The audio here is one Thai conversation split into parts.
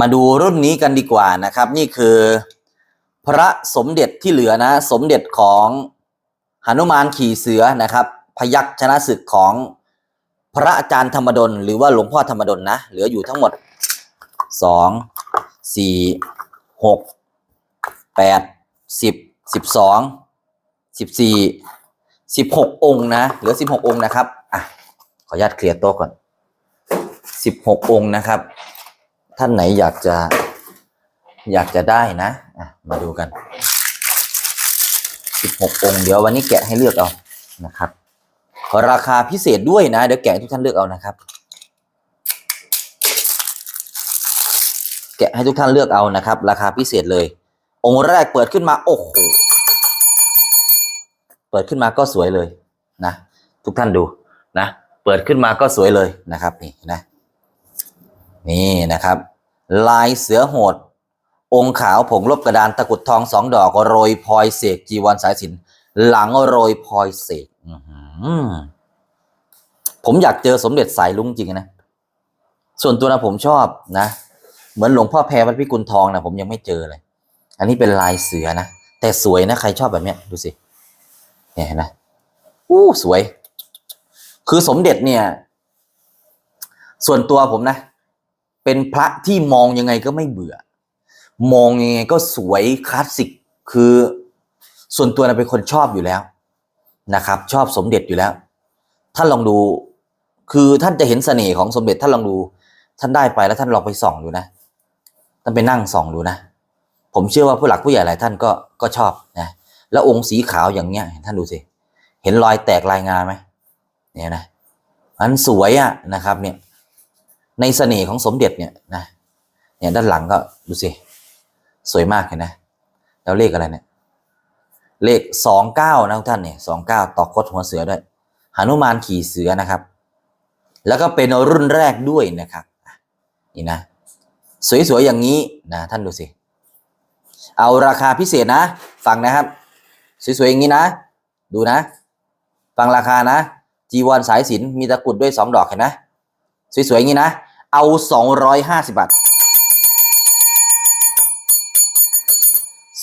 มาดูรุ่นนี้กันดีกว่านะครับ นี่คือ พระสมเด็จที่เหลือนะ สมเด็จของหนุมานขี่เสือนะครับ พยัคฆ์ชนะศึกของพระอาจารย์ธรรมดล หรือว่าหลวงพ่อธรรมดลนะ เหลืออยู่ทั้งหมดสองสี่หกแปดสิบสิบสองสิบสี่สิบหกองค์นะ เหลือสิบหกองค์นะครับอะขออนุญาตเคลียร์โต๊ะก่อนสิบหกองค์นะครับ ท่านไหนอยากจะอยากจะได้นะะมาดูกันสิบหกองค์ เดี๋ยววันนี้แกะให้เลือกเอานะครับ ราคาพิเศษด้วยนะ เดี๋ยวแกะให้ทุกท่านเลือกเอานะครับ แกะให้ทุกท่านเลือกเอานะครับ ราคาพิเศษเลย องค์แรกเปิดขึ้นมา โอ้โห เปิดขึ้นมาก็สวยเลยนะ ทุกท่านดูนะ เปิดขึ้นมาก็สวยเลยนะครับนี่นะ นี่นะครับ ลายเสือโหด องขาวผงลบกระดานตะกุดทองสองดอกโรยพลอยเสกจีวรสายสินหลังโรยพลอยเสกผมอยากเจอสมเด็จสายลุงจริงนะ ส่วนตัวนะผมชอบนะ เหมือนหลวงพ่อแพรวัดพิกุลทองนะผมยังไม่เจอเลย อันนี้เป็นลายเสือนะ แต่สวยนะใครชอบแบบเนี้ยดูสิเนี่ยนไหมอู้สวย คือสมเด็จเนี่ย ส่วนตัวผมนะ เป็นพระที่มองยังไงก็ไม่เบื่อ มองยังไงก็สวยคลาสสิกคือ ส่วนตัวนะเป็นคนชอบอยู่แล้วนะครับ ชอบสมเด็จอยู่แล้ว ท่านลองดู คือท่านจะเห็นเสน่ห์ของสมเด็จท่านลองดู ท่านได้ไปแล้วท่านลองไปส่องดูนะท่านไปนั่งส่องดูนะ ผมเชื่อว่าผู้หลักผู้ใหญ่หลายท่านก็ก็ชอบนะแล้วองค์สีขาวอย่างเนี้ยท่านดูสิเห็นรอยแตกลายงาไหมเนี่ยนะมันสวยอะนะครับ เนี่ย ในเสน่ห์ของสมเด็จเนี่ยนะเนี่ยด้านหลังก็ดูสิ สวยมากเห็นนะ แล้วเลขอะไรเนี่ยเลขสองเก้านะทุกท่านเนี่ยสองเก้าตอกคดหัวเสือด้วยหนุมานขี่เสือนะครับ แล้วก็เป็นรุ่นแรกด้วยนะครับนี่นะ สวยๆอย่างนี้นะท่านดูสิเอาราคาพิเศษนะ ฟังนะครับ สวยๆอย่างนี้นะ ดูนะ ฟังราคานะ จีวรสายสินมีตะกุดด้วยสองดอกเห็นนะสวยๆอย่างนี้นะ เอาสองร้อยห้าสิบบาท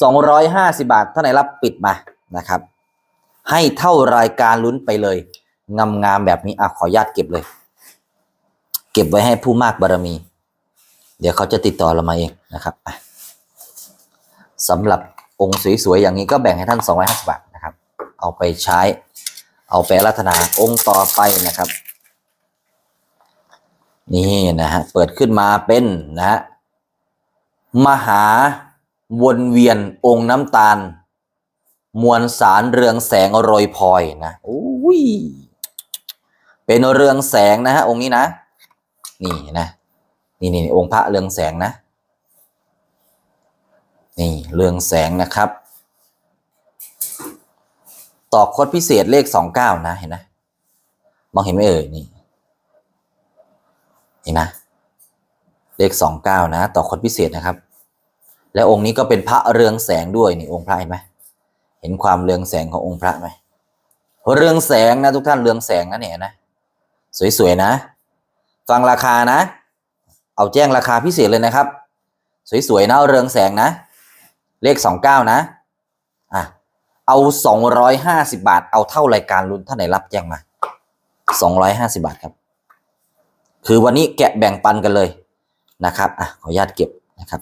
สองร้อยห้าสิบาท เท่าไหร่รับปิดมานะครับ ให้เท่ารายการลุ้นไปเลย งามๆแบบนี้อะขออนุญาตเก็บเลย เก็บไว้ให้ผู้มากบารมี เดี๋ยวเขาจะติดต่อเรามาเองนะครับสำหรับองค์สวยๆอย่างนี้ก็แบ่งให้ท่าน 250 บาทนะครับ เอาไปใช้ เอาไปรัตนาองค์ต่อไปนะครับ นี่นะฮะเปิดขึ้นมาเป็นนะฮะมหาวนเวียนองค์น้ำตาล มวลสารเรืองแสงโรยพลอยนะอุ้ยเป็นเรืองแสงนะฮะองค์นี้นะนี่นะนี่นี่องค์พระเรืองแสงนะ นี่เรืองแสงนะครับ ตอกคดพิเศษเลขสองเก้านะเห็นไหมมองเห็นไหมเอ่ยนี่ นี่นะ เลขสองเก้านะ ต่อคดพิเศษนะครับ และองค์นี้ก็เป็นพระเรืองแสงด้วยนี่องค์พระเห็นไหมเห็นความเรืองแสงขององค์พระไหมเรืองแสงนะทุกท่านเรืองแสงนะเนี่ยนะ สวยๆนะ ฟังราคานะ เอาแจ้งราคาพิเศษเลยนะครับ สวยๆนะเรืองแสงนะ เลขสองเก้านะอะเอาสองร้อยห้าสิบาท เอาเท่ารายการลุ้นท่านไหนรับแจ้งมาสองร้อยห้าสิบาทครับ คือวันนี้แกะแบ่งปันกันเลยนะครับอะขออนุญาตเก็บนะครับ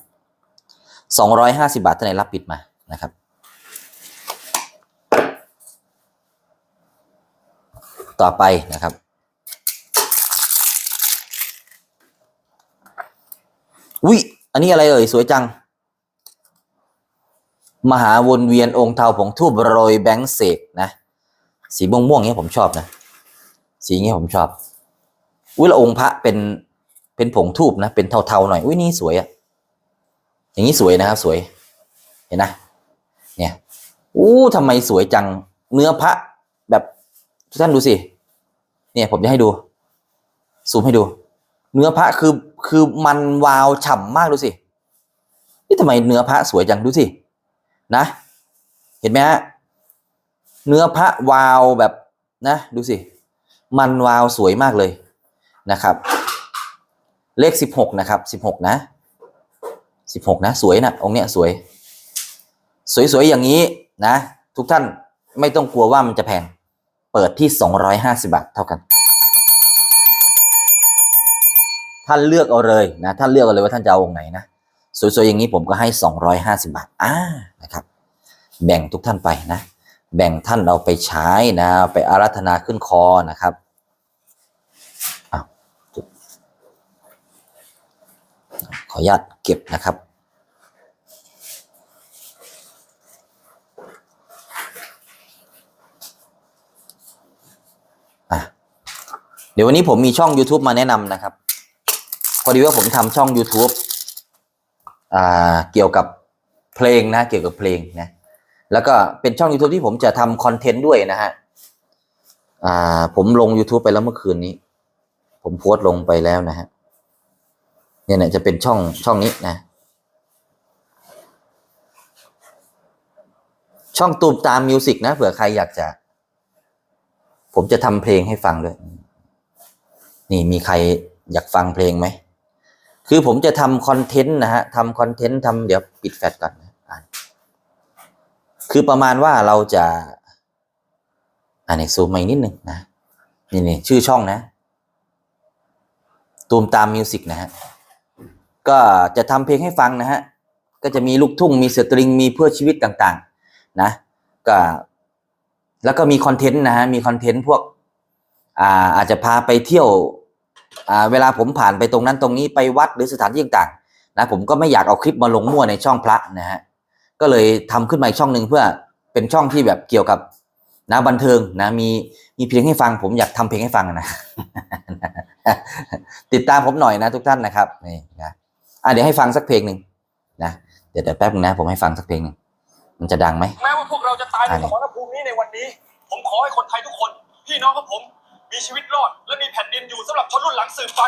สองร้อยห้าสิบาทท่านไหนรับปิดมานะครับต่อไปนะครับ อุ้ย อันนี้อะไรเอ่ย สวยจัง มหาวนเวียนองค์เทาผงทูบโรยแบงค์เสกนะ สีม่วงม่วงๆเนี้ยผมชอบนะ สีเงี้ยผมชอบ อุ้ยละองค์พระเป็นเป็นผงทูบนะเป็นเทาๆหน่อยอุ้ยนี่สวยอะอย่างนี้สวยนะครับ สวย เห็นนะเนี่ยอู้ทำไมสวยจังเนื้อพระแบบทุกท่านดูสิเนี่ยผมจะให้ดูซูมให้ดู เนื้อพระคือคือมันวาวฉ่ำมากดูสินี่ทำไมเนื้อพระสวยจังดูสินะ เห็นไหมฮะเนื้อพระวาวแบบนะ ดูสิ มันวาวสวยมากเลย นะครับ เลขสิบหกนะครับสิบหกนะสิบหกนะ สวยนะองค์เนี้ยสวย สวยๆอย่างนี้นะ ทุกท่านไม่ต้องกลัวว่ามันจะแพง เปิดที่สองร้อยห้าสิบาทเท่ากัน ท่านเลือกเอาเลยนะ ท่านเลือกเอาเลยว่าท่านจะเอาองค์ไหนนะสวยๆอย่างนี้ผมก็ให้สองร้อยห้าสิบาทอ่านะครับ แบ่งทุกท่านไปนะ แบ่งท่านเอาไปใช้นะ ไปอารัธนาขึ้นคอนะครับอ้าวจุด ขออนุญาตเก็บนะครับ เดี๋ยววันนี้ผมมีช่อง YouTube มาแนะนำนะครับ พอดีว่าผมทำช่อง YouTube เกี่ยวกับเพลงนะ เกี่ยวกับเพลงนะ แล้วก็เป็นช่อง YouTube ที่ผมจะทำคอนเทนต์ด้วยนะฮะผมลง YouTube ไปแล้วเมื่อคืนนี้ ผมโพสต์ลงไปแล้วนะฮะ เนี่ยเนี่ยจะเป็นช่องช่องนี้นะ ช่องตูมตามมิวสิกนะเผื่อใครอยากจะ ผมจะทำเพลงให้ฟังด้วย นี่มีใครอยากฟังเพลงไหม คือผมจะทำคอนเทนต์นะฮะทำคอนเทนต์ทำเดี๋ยวปิดแฟลชก่อนนะคือประมาณว่าเราจะอันนี้ซูมมาอีกนิดหนึ่งนะ นี่นี่ชื่อช่องนะ ตูมตามมิวสิกนะฮะ ก็จะทำเพลงให้ฟังนะฮะ ก็จะมีลูกทุ่งมีสตริงมีเพื่อชีวิตต่างๆ นะก็แล้วก็มีคอนเทนต์นะฮะมีคอนเทนต์พวกอ่าอาจจะพาไปเที่ยวอ่าเวลาผมผ่านไปตรงนั้นตรงนี้ไปวัดหรือสถานที่ต่างๆนะผมก็ไม่อยากเอาคลิปมาลงมั่วในช่องพระนะฮะก็เลยทำขึ้นมาอีกช่องหนึ่งเพื่อเป็นช่องที่แบบเกี่ยวกับนะบันเทิงนะมีมีเพลงให้ฟัง ผมอยากทำเพลงให้ฟังนะ ติดตามผมหน่อยนะทุกท่านนะครับนี่นะ อะเดี๋ยวให้ฟังสักเพลงหนึ่งนะเดี๋ยวเดี๋ยวแป๊บนึงนะ ผมให้ฟังสักเพลงหนึ่งมันจะดังไหมแม้ว่าพวกเราจะตายในอันนี้สมรภูมินี้ในวันนี้ ผมขอให้คนไทยทุกคนพี่น้องของผมมีชีวิตรอด และมีแผ่นดินอยู่สำหรับคนรุ่นหลังสืบไป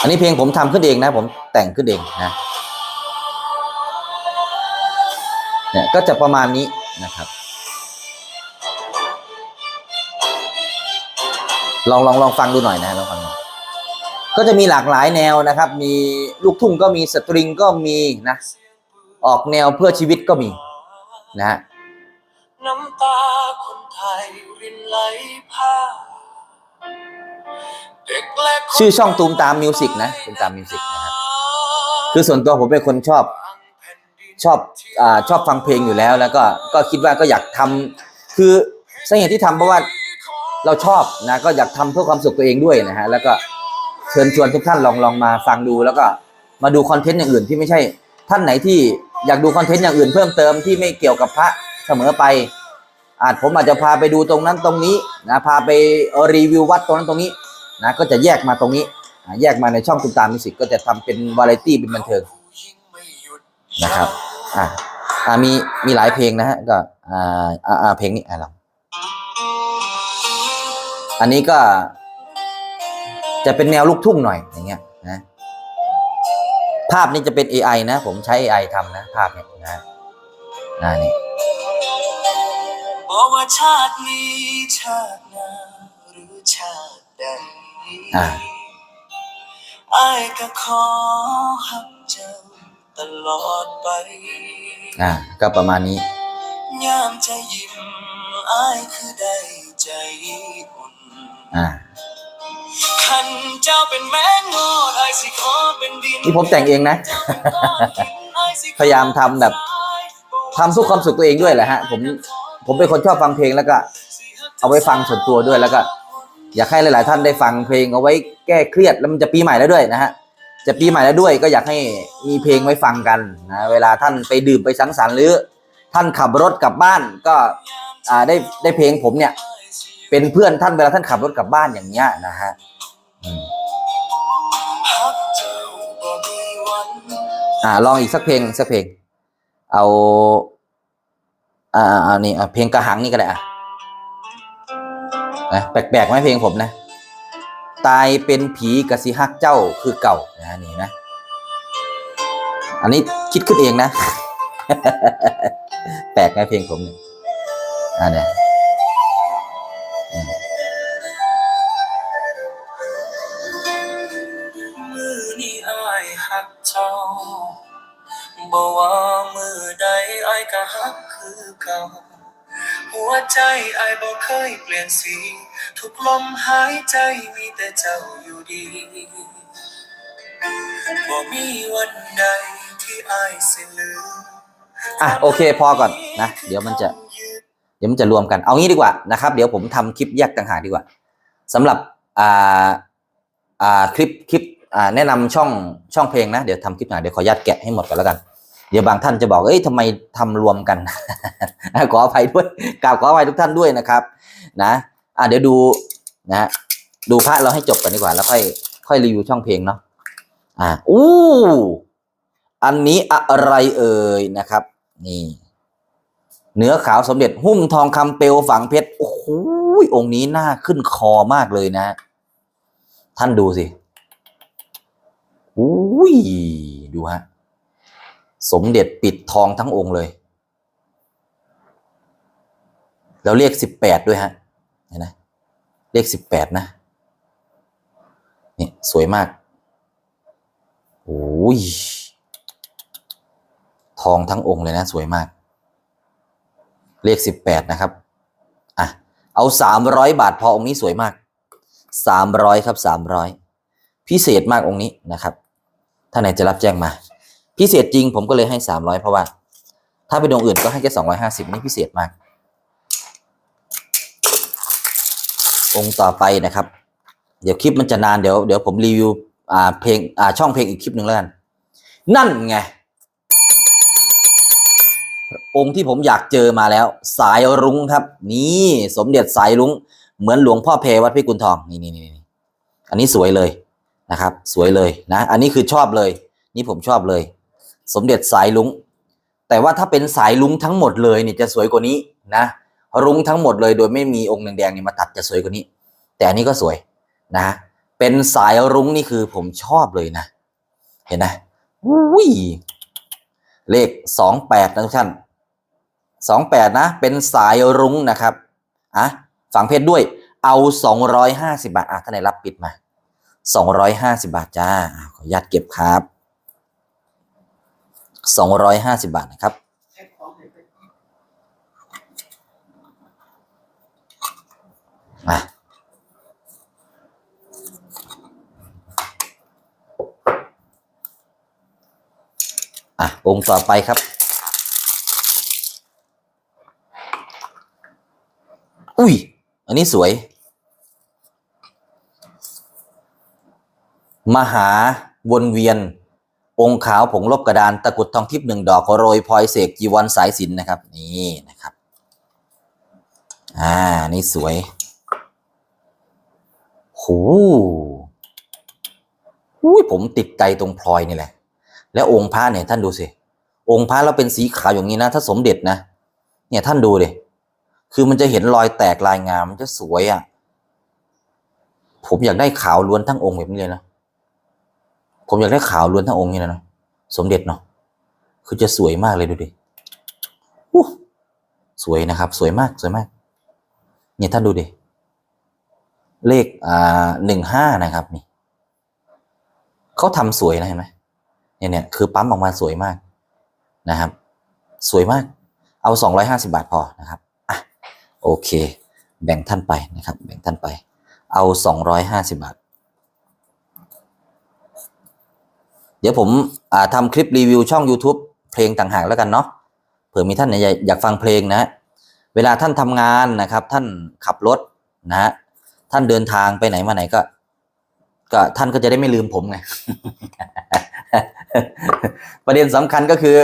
อันนี้เพลงผมทำขึ้นเองนะ ผมแต่งขึ้นเองนะเนี่ยก็จะประมาณนี้นะครับ ลองลองลองฟังดูหน่อยนะลองฟังดู ก็จะมีหลากหลายแนวนะครับ มีลูกทุ่งก็มีสตริงก็มีนะ ออกแนวเพื่อชีวิตก็มีนะฮะน้ำตาคนไทยรินไหลพาเด็กเล็กชื่อช่องตูมตามมิวสิกนะตูมตามมิวสิกนะครับคือส่วนตัวผมเป็นคนชอบชอบอ่าชอบฟังเพลงอยู่แล้ว แล้วก็ก็คิดว่าก็อยากทำคือสาเหตุที่ทำเพราะว่าเราชอบนะก็อยากทำเพื่อความสุขตัวเองด้วยนะฮะแล้วก็ เชิญชวนทุกท่านลองลองมาฟังดูแล้วก็มาดูคอนเทนต์อย่างอื่นที่ไม่ใช่ ท่านไหนที่อยากดูคอนเทนต์อย่างอื่นเพิ่มเติมที่ไม่เกี่ยวกับพระเสมอไป อาจผมอาจจะพาไปดูตรงนั้นตรงนี้นะพาไปรีวิววัดตรงนั้นตรงนี้นะก็จะแยกมาตรงนี้แยกมาในช่องตุมตามมิสิกก็จะทำเป็นวาไรตี้เป็นบันเทิงนะครับอ่าอ่ามีมีหลายเพลงนะฮะก็อ่าอ่าอ่าเพลงนี้อ่าลองอันนี้ก็ จะเป็นแนวลูกทุ่งหน่อยอย่างเงี้ยนะภาพนี้จะเป็น AI นะ ผมใช้ AI ทำนะภาพเนี่ยนะอ่านี่บอกว่าชาตินี้ชาติหน้าหรือชาติใดอ่าไอ้ายก็ขอหักเจ้าตลอดไป อ่าก็ประมาณนี้ยามใจยิ้มไอ้ายคือได้ใจอุ่นอ่า ขันเจ้าเป็นแมงโง่ไอสิขอเป็นดินนี่ผมแต่งเองนะ พยายามทำแบบทำเพื่อความสุขตัวเองด้วยแหละฮะ ผมผมเป็นคนชอบฟังเพลงแล้วก็ เอาไว้ฟังส่วนตัวด้วยแล้วก็ อยากให้หลาย ๆ ท่านได้ฟังเพลงเอาไว้แก้เครียดแล้วมันจะปีใหม่แล้วด้วยนะฮะจะปีใหม่แล้วด้วยก็อยากให้มีเพลงไว้ฟังกันนะเวลาท่านไปดื่มไปสังสรรค์หรือ ท่านขับรถกลับบ้านก็ได้ได้เพลงผมเนี่ย เป็นเพื่อนท่านเวลาท่านขับรถกลับบ้านอย่างเงี้ยนะฮะอ่าลองอีกสักเพลงสักเพลง เอาอ่าเอานี่เพลงกระหังนี่ก็ได้อะนะแปลกๆไหมเพลงผมนะ ตายเป็นผีกะสิฮักเจ้าคือเก่านะนี่นะ อันนี้คิดขึ้นเองนะ แปลกไหมเพลงผมเนี่ยอ่าเนี่ย หัวใจไอ้ายบ่เคยเปลี่ยนสีทุกลมหายใจมีแต่เจ้าอยู่ดีบ่มีวันใดที่ไอ้สิลืมอะโอเคพอก่อนนะเดี๋ยวมันจะ เดี๋ยวมันจะรวมกันเอางี้ดีกว่านะครับ เดี๋ยวผมทำคลิปแยกต่างหากดีกว่าสำหรับอ่าอ่าคลิปคลิปอ่าแนะนำช่องช่องเพลงนะเดี๋ยวทำคลิปหน่อยเดี๋ยวขออนุญาตแกะให้หมดก่อนแล้วกัน เดี๋ยวบางท่านจะบอก เอ้ยทำไมทำรวมกัน ขออภัยด้วยกราบขออภัยทุกท่านด้วยนะครับ นะ อ่าเดี๋ยวดูนะฮะดูพระเราให้จบก่อนดีกว่า แล้วค่อยค่อยรีวิวช่องเพลงเนาะ อ่าอู้อันนี้อะไรเอ่ยนะครับ นี่ เนื้อขาวสมเด็จหุ้มทองคำเปลวฝังเพชร โอ้โหองค์นี้น่าขึ้นคอมากเลยนะ ท่านดูสิอุ้ยดูฮะ สมเด็จปิดทองทั้งองค์เลย แล้วเรียกสิบแปดด้วยฮะเห็นไหมเลขสิบแปดนะนี่สวยมากโอ้ยทองทั้งองค์เลยนะ สวยมาก เลขสิบแปดนะครับอะเอาสามร้อยบาทพอองค์นี้สวยมากสามร้อยครับสามร้อยพิเศษมากองค์นี้นะครับ ถ้าไหนจะรับแจ้งมา พิเศษจริงผมก็เลยให้สามร้อยเพราะว่า ถ้าเป็นองอื่นก็ให้แค่สองร้อยห้าสิบนี่พิเศษมาก องค์ต่อไปนะครับ เดี๋ยวคลิปมันจะนานเดี๋ยวเดี๋ยวผมรีวิวอ่าเพลงอ่าช่องเพลงอีกคลิปหนึ่งแล้วกัน นั่นไง องค์ที่ผมอยากเจอมาแล้ว สายรุ้งครับ นี่สมเด็จสายรุ้ง เหมือนหลวงพ่อเพวัดพิกุลทองนี่นี่นี่นี่อันนี้สวยเลยนะครับ สวยเลยนะ อันนี้คือชอบเลย นี่ผมชอบเลย สมเด็จสายลุงแต่ว่าถ้าเป็นสายลุงทั้งหมดเลยเนี่ยจะสวยกว่านี้นะรุ้งทั้งหมดเลยโดยไม่มีองค์แดงๆเนี่ยมาตัดจะสวยกว่านี้ แต่อันนี้ก็สวยนะเป็นสายรุ้งนี่คือผมชอบเลยนะ เห็นนะอุ้ยเลขสองแปดนะทุกท่านสองแปดนะ เป็นสายรุ้งนะครับอะฝังเพชรด้วย เอาสองร้อยห้าสิบาทอะท่านไหนรับปิดมาสองร้อยห้าสิบาทจ้าขออนุญาตเก็บครับ สองร้อยห้าสิบาทนะครับ อะอะองค์ต่อไปครับ อุ้ย อันนี้สวย มหาวนเวียน องค์ขาวผงลบกระดานตะกุดทองทิพย์หนึ่งดอกโรยพลอยเสกจีวรสายสินนะครับ นี่นะครับ อ่า นี่สวยโหอุ้ยผมติดใจตรงพลอยนี่แหละ แล้วองค์พระเนี่ยท่านดูสิ องค์พระแล้วเป็นสีขาวอย่างนี้นะ ถ้าสมเด็จนะ เนี่ยท่านดูเดิคือมันจะเห็นรอยแตกลายงามมันจะสวยอะ่ะ ผมอยากได้ขาวล้วนทั้งองค์แบบนี้เลยนะ ผมอยากได้ขาวล้วนทั้งองค์นี่นะเนาะสมเด็จเนาะคือจะสวยมากเลยดูดิอู้สวยนะครับ สวยมากสวยมาก เนี่ยท่านดูดิ เลขอ่าหนึ่งห้านะครับนี่เขาทำสวยนะเห็นไหมเนี่ยเนี่ยคือปั๊มออกมาสวยมากนะครับ สวยมาก เอาสองร้อยห้าสิบาทพอนะครับอะโอเค แบ่งท่านไปนะครับ แบ่งท่านไป เอาสองร้อยห้าสิบาท เดี๋ยวผมทำคลิปรีวิวช่อง YouTube เพลงต่างหากแล้วกันเนาะเผื่อมีท่านไหนอยากอยากฟังเพลงนะ เวลาท่านทำงานนะครับ ท่านขับรถนะฮะท่านเดินทางไปไหนมาไหนก็ ก็ท่านก็จะได้ไม่ลืมผมไง ประเด็นสำคัญก็คือ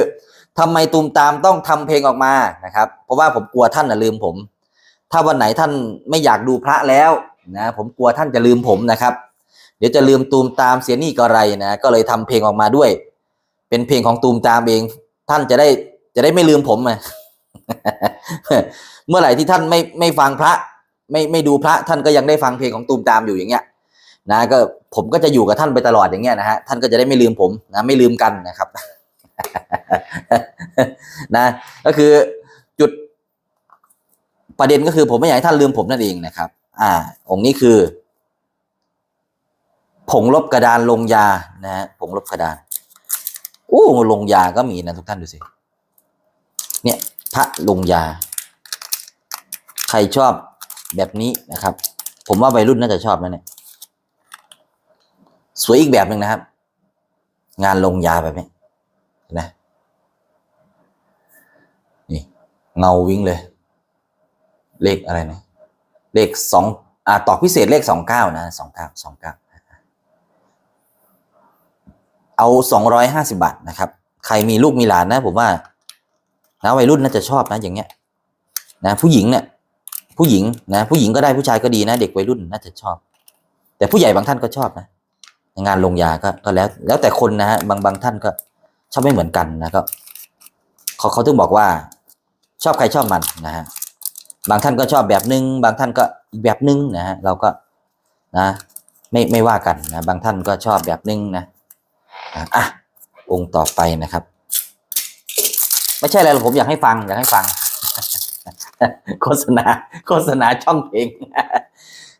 ทำไมตูมตามต้องทำเพลงออกมานะครับ เพราะว่าผมกลัวท่านนะลืมผม ถ้าวันไหนท่านไม่อยากดูพระแล้วนะผมกลัวท่านจะลืมผมนะครับ เดี๋ยวจะลืมตูมตามเสียนี่ก็ไรนะก็เลยทำเพลงออกมาด้วย เป็นเพลงของตูมตามเอง ท่านจะได้จะได้ไม่ลืมผมไงเมื่อไหร่ที่ท่านไม่ไม่ฟังพระ ไม่ไม่ดูพระท่านก็ยังได้ฟังเพลงของตูมตามอยู่อย่างเงี้ยนะก็ผมก็จะอยู่กับท่านไปตลอดอย่างเงี้ยนะฮะท่านก็จะได้ไม่ลืมผมนะไม่ลืมกันนะครับนะก็คือจุดประเด็นก็คือผมไม่อยากให้ท่านลืมผมนั่นเองนะครับ อ่า องค์นี้คือ ผงลบกระดานลงยานะฮะผงลบกระดานโอ้ลงยาก็มีนะทุกท่านดูสิเนี่ยพระลงยา ใครชอบแบบนี้นะครับ ผมว่าวัยรุ่นน่าจะชอบนะเนี่ยสวยอีกแบบหนึ่งนะครับ งานลงยาแบบนี้นไหมนี่เงาวิ่งเลย เลขอะไรนะเลขสองอ่าตอกพิเศษเลขสองเก้านะสองเก้าสองเก้า เอาสองร้อยห้าสิบาทนะครับ ใครมีลูกมีหลานนะ ผมว่านะวัยรุ่นน่าจะชอบนะอย่างเงี้ย นะผู้หญิงเนี่ยผู้หญิงนะผู้หญิงก็ได้ผู้ชายก็ดีนะ เด็กวัยรุ่นน่าจะชอบ แต่ผู้ใหญ่บางท่านก็ชอบนะงานลงยาก็ก็แล้ว แล้วแต่คนนะฮะบางบางท่านก็ชอบไม่เหมือนกันนะก็เขาเขาถึงบอกว่า ชอบใครชอบมันนะฮะบางท่านก็ชอบแบบนึง บางท่านก็อีกแบบนึงนะฮะเราก็นะ ไม่ไม่ว่ากันนะบางท่านก็ชอบแบบนึงนะ อะอะองค์ต่อไปนะครับ ไม่ใช่อะไรหรอกผมอยากให้ฟังอยากให้ฟัง โฆษณาโฆษณาช่องเพลง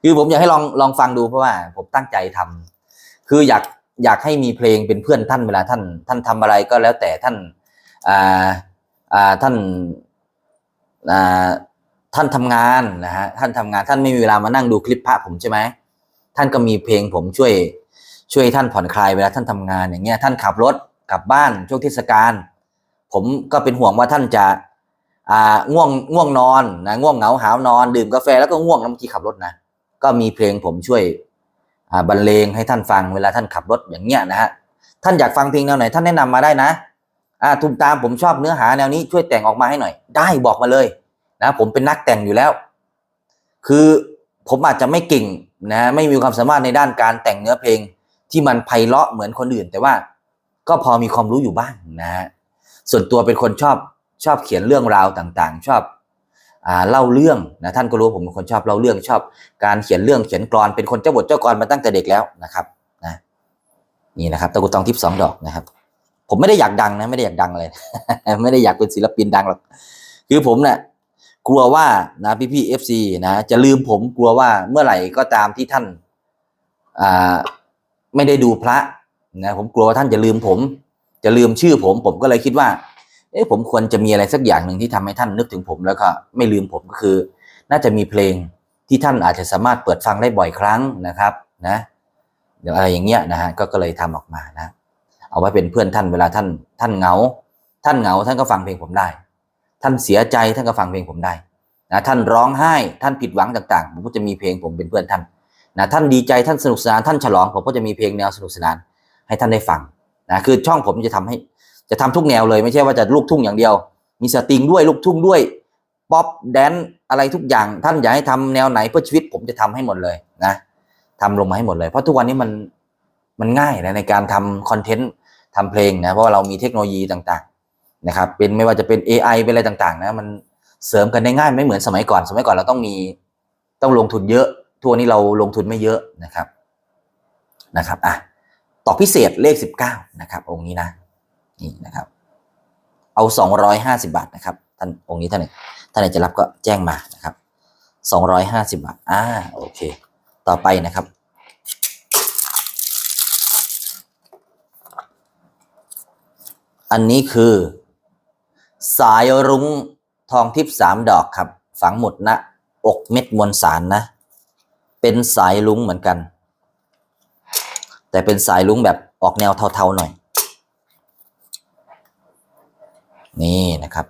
คือผมอยากให้ลองลองฟังดูเพราะว่า ผมตั้งใจทำคืออยากอยากให้มีเพลงเป็นเพื่อนท่านเวลาท่าน ท่านทำอะไรก็แล้วแต่ท่านอ่าอ่าท่านอ่าท่านทำงานนะฮะท่านทำงานท่านไม่มีเวลามานั่งดูคลิปพระผมใช่ไหมท่านก็มีเพลงผมช่วย ช่วยท่านผ่อนคลายเวลาท่านทำงานอย่างเงี้ยท่านขับรถกลับบ้านช่วงเทศกาลผมก็เป็นห่วงว่าท่านจะอ่าง่วงง่วงนอนนะง่วงเหงาหาวนอนดื่มกาแฟแล้วก็ง่วงแล้วเมื่อกี้ขับรถนะก็มีเพลงผมช่วยอ่าบรรเลงให้ท่านฟังเวลาท่านขับรถอย่างเงี้ยนะฮะท่านอยากฟังเพลงแนวไหนท่านแนะนำมาได้นะอ่าทุมตามผมชอบเนื้อหาแนวนี้ช่วยแต่งออกมาให้หน่อย ได้บอกมาเลยนะผมเป็นนักแต่งอยู่แล้ว คือผมอาจจะไม่เก่งนะไม่มีความสามารถในด้านการแต่งเนื้อเพลง ที่มันไพเราะเหมือนคนอื่น แต่ว่าก็พอมีความรู้อยู่บ้างนะฮะส่วนตัวเป็นคนชอบชอบเขียนเรื่องราวต่างๆ ชอบอเล่าเรื่องนะท่านก็รู้ผมเป็นคนชอบเล่าเรื่องชอบการเขียนเรื่องเขียนกรอนเป็นคนเจ้าบทเจ้ากรมาตั้งแต่เด็กแล้วนะครับนะนี่นะครับตะกุตองทิพย์สองดอกนะครับ ผมไม่ได้อยากดังนะไม่ได้อยากดังเลย ไม่ได้อยากเป็นศิลปินดังหรอกคือผมเนี่ยกลัวว่านะพี่พี่เอฟซีนะจะลืมผมกลัวว่าเมื่อไหร่ก็ตามที่ท่านอ่า ไม่ได้ดูพระนะผมกลัวว่าท่านจะลืมผม จะลืมชื่อผม ผมก็เลยคิดว่า เอ๊ะผมควรจะมีอะไรสักอย่างหนึ่งที่ทำให้ท่านนึกถึงผมแล้วก็ไม่ลืมผมก็คือ น่าจะมีเพลงที่ท่านอาจจะสามารถเปิดฟังได้บ่อยครั้งนะครับนะเดี๋ยวอะไรอย่างเงี้ยนะฮะก็ก็เลยทำออกมานะ เอาไว้เป็นเพื่อนท่านเวลาท่าน ท่านเหงา ท่านเหงาท่านก็ฟังเพลงผมได้ ท่านเสียใจท่านก็ฟังเพลงผมได้นะท่านร้องไห้ท่านผิดหวังต่างๆ ผมก็จะมีเพลงผมเป็นเพื่อนท่าน นะท่านดีใจท่านสนุกสนานท่านฉลองผมก็จะมีเพลงแนวสนุกสนานให้ท่านได้ฟังนะคือช่องผมจะทำให้จะทำทุกแนวเลยไม่ใช่ว่าจะลูกทุ่งอย่างเดียว มีสตริงด้วยลูกทุ่งด้วยป๊อปแดนอะไรทุกอย่าง ท่านอยากให้ทำแนวไหนเพื่อชีวิตผมจะทำให้หมดเลยนะทำลงมาให้หมดเลย เพราะทุกวันนี้มันมันง่ายนะในการทำคอนเทนต์ทำเพลงนะเพราะว่าเรามีเทคโนโลยีต่างๆนะครับเป็นไม่ว่าจะเป็น AI เป็นอะไรต่างๆนะมันเสริมกันได้ง่ายไม่เหมือนสมัยก่อน สมัยก่อนเราต้องมีต้องลงทุนเยอะ ทัวนี้เราลงทุนไม่เยอะนะครับนะครับอะต่อพิเศษเลขสิบเก้านะครับ องค์นี้นะนี่นะครับ เอาสองร้อยห้าสิบาทนะครับท่านองค์นี้ท่านไหนท่านไหนจะรับก็แจ้งมานะครับสองร้อยห้าสิบาทอ่าโอเค ต่อไปนะครับอันนี้คือ สายรุ้งทองทิพย์สามดอกครับ ฝังหมดนะ อกเม็ดมวลสารนะ เป็นสายลุงเหมือนกัน แต่เป็นสายลุงแบบออกแนวเทาๆหน่อย นี่นะครับ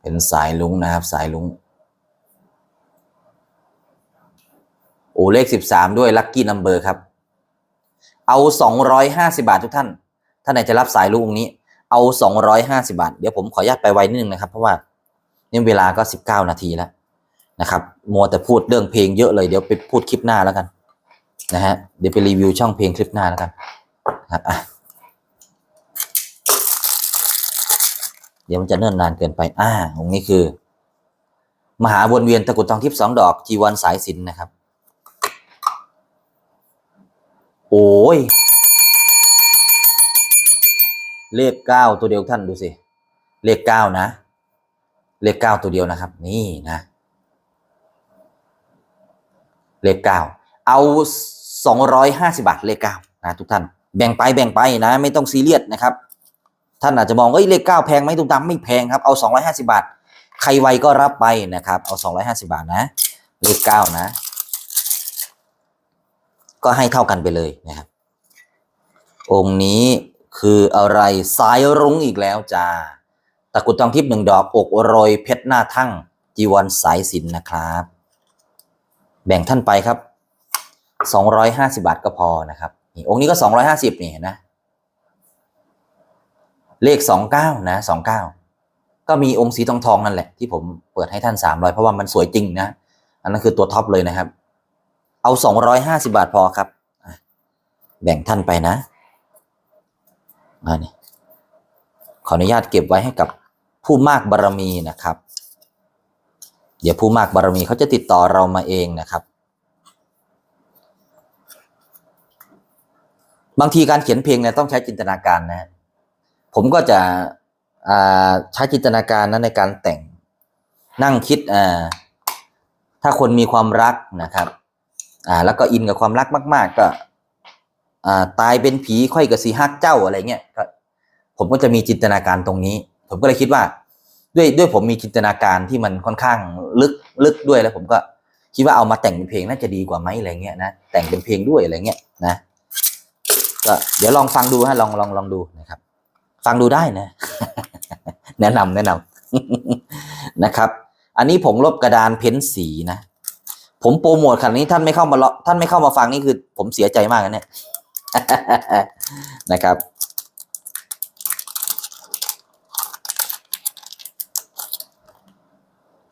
เป็นสายลุงนะครับ สายลุงโอ้เลขสิบสามด้วยลัคกี้นัมเบอร์ครับ เอาสองร้อยห้าสิบาททุกท่าน ท่านไหนจะรับสายลุงนี้ เอาสองร้อยห้าสิบาท เดี๋ยวผมขออนุญาตไปไวนิดนึงนะครับ เพราะว่านี่เวลาก็สิบเก้านาทีแล้ว นะครับมัวแต่พูดเรื่องเพลงเยอะเลยเดี๋ยวไปพูดคลิปหน้าแล้วกันนะฮะเดี๋ยวไปรีวิวช่องเพลงคลิปหน้าแล้วกันนะครับอะเดี๋ยวมันจะเนิ่นนานเกินไปอ่าตรงนี้คือ มหาวนเวียนตะกุดทองทิพย์สองดอกจีวันสายสินนะครับ โอ้ยเลขเก้าตัวเดียวท่านดูสิ เลขเก้านะ เลขเก้าตัวเดียวนะครับ นี่นะ เลขเก้าเอาสองร้อยห้าสิบาทเลขเก้านะทุกท่านแบ่งไปแบ่งไปนะไม่ต้องซีเรียสนะครับ ท่านอาจจะมองเอ้ยเลขเก้าแพงไหมตุ้มตามไม่แพงครับเอาสองร้อยห้าสิบาท ใครไวก็รับไปนะครับ เอาสองร้อยห้าสิบาทนะ เลขเก้านะ ก็ให้เท่ากันไปเลยนะครับ องค์นี้คืออะไรสายรุ้งอีกแล้วจ้าตะกุดทองทิพย์หนึ่งดอกอกโรยเพชรหน้าทั่งจีวรสายสินนะครับ แบ่งท่านไปครับสองร้อยห้าสิบาทก็พอนะครับนี่องค์นี้ก็สองร้อยห้าสิบนี่นะ เลขสองเก้านะสองเก้าก็มีองค์สีทองทองนั่นแหละที่ผมเปิดให้ท่านสามร้อยเพราะว่ามันสวยจริงนะ อันนั้นคือตัวท็อปเลยนะครับ เอาสองร้อยห้าสิบาทพอครับ แบ่งท่านไปนะอันนี้ขออนุญาตเก็บไว้ให้กับผู้มากบารมีนะครับ เดี๋ยวผู้มากบารมีเขาจะติดต่อเรามาเองนะครับ บางทีการเขียนเพลงเนี่ยต้องใช้จินตนาการนะ ผมก็จะใช้จินตนาการนะในการแต่งนั่งคิดถ้าคนมีความรักนะครับแล้วก็อินกับความรักมาก ๆ ก็ตายเป็นผีค่อยกับสีฮักเจ้าอะไรเงี้ยผมก็จะมีจินตนาการตรงนี้ ผมก็เลยคิดว่า ด้วยด้วยผมมีจินตนาการที่มันค่อนข้างลึกลึกด้วยแล้วผมก็คิดว่าเอามาแต่งเป็นเพลงน่าจะดีกว่าไหมอะไรเงี้ยนะแต่งเป็นเพลงด้วยอะไรเงี้ยนะก็เดี๋ยวลองฟังดูฮะลองลองลองดูนะครับ ฟังดูได้นะ แนะนำแนะนำนะครับ อันนี้ผงลบกระดานเพ้นสีนะผมโปรโมทขนาดนี้ท่านไม่เข้ามาเลาะท่านไม่เข้ามาฟังนี่คือ ผมเสียใจมากนะเนี่ยนะครับ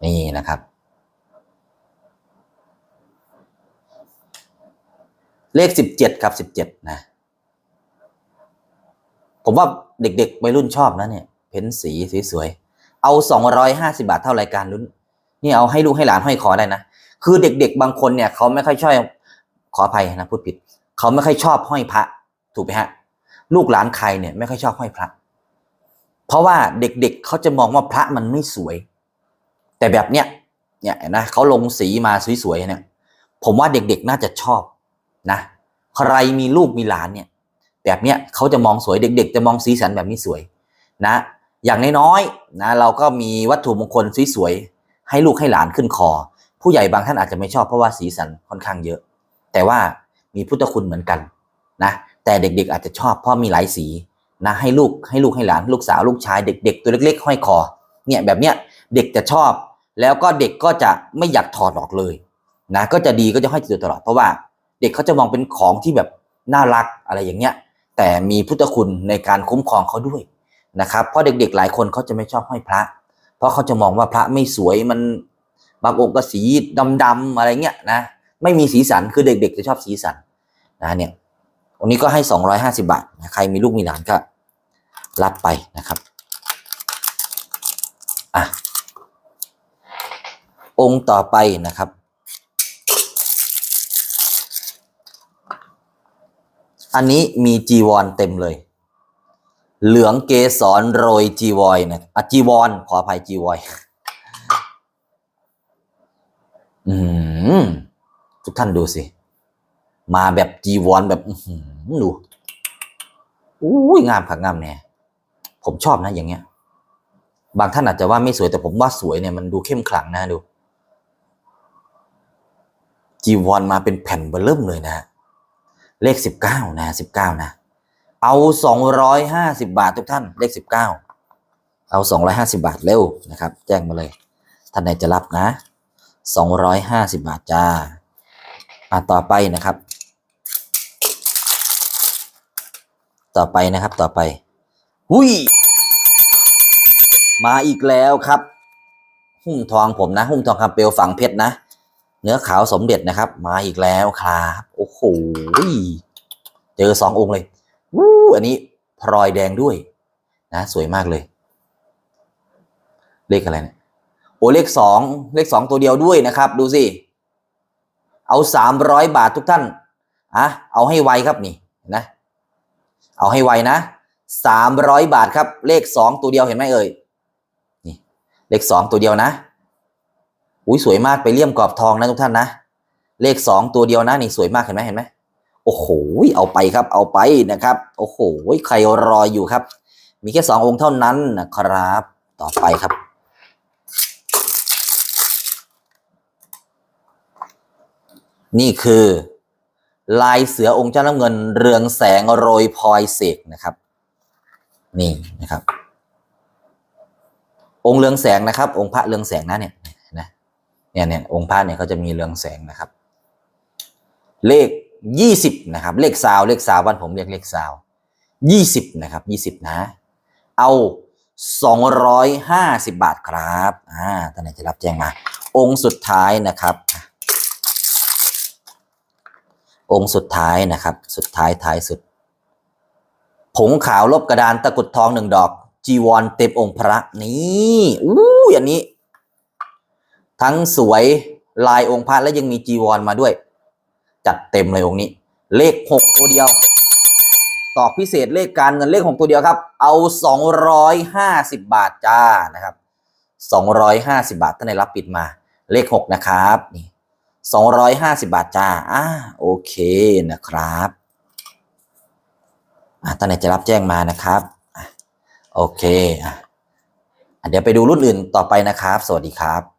นี่นะครับ เลขสิบเจ็ดครับสิบเจ็ดนะ ผมว่าเด็กๆวัยรุ่นชอบนะเนี่ย เพ้นสีสวยๆเอาสองร้อยห้าสิบาทเท่ารายการลุ้นนี่เอาให้ลูกให้หลานห้อยคอได้นะ คือเด็กๆ บางคนเนี่ยเขาไม่ค่อยชอบขออภัยนะพูดผิด เขาไม่ค่อยชอบห้อยพระ ถูกไหมฮะ ลูกหลานใครเนี่ยไม่ค่อยชอบห้อยพระ เพราะว่าเด็กๆเขาจะมองว่าพระมันไม่สวย แต่แบบเนี้ยเนี่ยนะเขาลงสีมาสวยๆเนี่ยผมว่าเด็กๆน่าจะชอบนะใครมีลูกมีหลานเนี่ยแบบเนี้ยเขาจะมองสวยเด็ก ๆ จะมองสีสันแบบนี้สวยนะ อย่างน้อยๆนะเราก็มีวัตถุมงคลสวยๆให้ลูกให้หลานขึ้นคอ ผู้ใหญ่บางท่านอาจจะไม่ชอบเพราะว่าสีสันค่อนข้างเยอะ แต่ว่ามีพุทธคุณเหมือนกันนะแต่เด็กๆ อาจจะชอบเพราะมีหลายสีนะให้ลูกให้ลูกให้หลาน ลูกสาวลูกชายเด็ก ๆ ตัวเล็ก ๆ ห้อยคอเนี่ยแบบเนี้ยเด็กจะชอบ แล้วก็เด็กก็จะไม่อยากถอดออกเลยนะก็จะดีก็จะให้ติดตัวตลอด เพราะว่าเด็กเขาจะมองเป็นของที่แบบน่ารักอะไรอย่างเงี้ยแต่มีพุทธคุณในการคุ้มครองเขาด้วยนะครับเพราะเด็กๆหลายคนเขาจะไม่ชอบห้อยพระ เพราะเขาจะมองว่าพระไม่สวยมันบางองค์ก็สีดำๆอะไรเงี้ยนะไม่มีสีสันคือเด็ก ๆ จะชอบสีสันนะเนี่ยวันนี้ก็ให้สองร้อยห้าสิบาทนะใครมีลูกมีหลานก็รับไปนะครับอะ องค์ต่อไปนะครับ อันนี้มีจีวรเต็มเลย เหลืองเกสรโรยจีวอยนะอะจีวรขออภัยจีวอยอืมทุกท่านดูสิ มาแบบจีวรแบบดูอุ้ยงามผักงามแน่ผมชอบนะอย่างเงี้ย บางท่านอาจจะว่าไม่สวยแต่ผมว่าสวยเนี่ยมันดูเข้มขลังนะดู จีวรมาเป็นแผ่นเบอร์เริ่มเลยนะฮะเลขสิบเก้านะสิบเก้านะ เอาสองร้อยห้าสิบาททุกท่าน เลขสิบเก้าเอาสองร้อยห้าสิบาทเร็วนะครับ แจ้งมาเลย ท่านใดจะรับนะสองร้อยห้าสิบาทจ้าอะต่อไปนะครับ ต่อไปนะครับต่อไป หุยมาอีกแล้วครับ หุ้มทองผมนะ หุ้มทองคำเปลวฝังเพชรนะ เนื้อขาวสมเด็จนะครับ มาอีกแล้วครับ โอ้โหเจอสององค์เลยวู้อันนี้พลอยแดงด้วย นะ สวยมากเลย เลขอะไรเนะี่ยโอ้เลขสองเลขสองตัวเดียวด้วยนะครับ ดูสิ เอาสามร้อยบาททุกท่านอะเอาให้ไวครับนี่นนะเอาให้ไวนะสามร้อยบาทครับ เลขสองตัวเดียวเห็นไหมเอ่ยนี่ เลขสองตัวเดียวนะ อุ้ยสวยมากไปเลี่ยมกรอบทองนะทุกท่านนะ เลขสองตัวเดียวนะนี่สวยมากเห็นไหมเห็นไหมโอ้โหเอาไปครับ เอาไปนะครับ โอ้โหใครรออยู่ครับ มีแค่สององค์เท่านั้นนะครับ ต่อไปครับนี่คือ ลายเสือองค์เจ้าน้ำเงิน เรืองแสงโรยพลอยเสกนะครับ นี่นะครับ องค์เรืองแสงนะครับ องค์พระเรืองแสงนะเนี่ย เนี่ยเนี่ยองค์พระเนี่ยเขาจะมีเรืองแสงนะครับ เลขยี่สิบนะครับ เลขซาวเลขซาวบ้านผมเรียกเลขซาวยี่สิบนะครับยี่สิบนะ เอาสองร้อยห้าสิบบาทครับอ่าท่านไหนจะรับแจ้งมา องค์สุดท้ายนะครับ องค์สุดท้ายนะครับ สุดท้ายท้ายสุดผงขาวลบกระดานตะกุดทองหนึ่งดอก จีวรเต็มองค์พระนี่อู้อย่างนี้ ทั้งสวยลายองค์พระและยังมีจีวรมาด้วย จัดเต็มเลยองค์นี้ เลขหกตัวเดียว ตอกพิเศษเลขการเงินเลขหกตัวเดียวครับ เอาสองร้อยห้าสิบบาทจ้านะครับสองร้อยห้าสิบาทท่านในรับปิดมา เลขหกนะครับนี่สองร้อยห้าสิบาทจ้าอ่าโอเคนะครับอ่าท่านไหนจะรับแจ้งมานะครับโอเคอะเดี๋ยวไปดูรุ่นอื่นต่อไปนะครับ สวัสดีครับ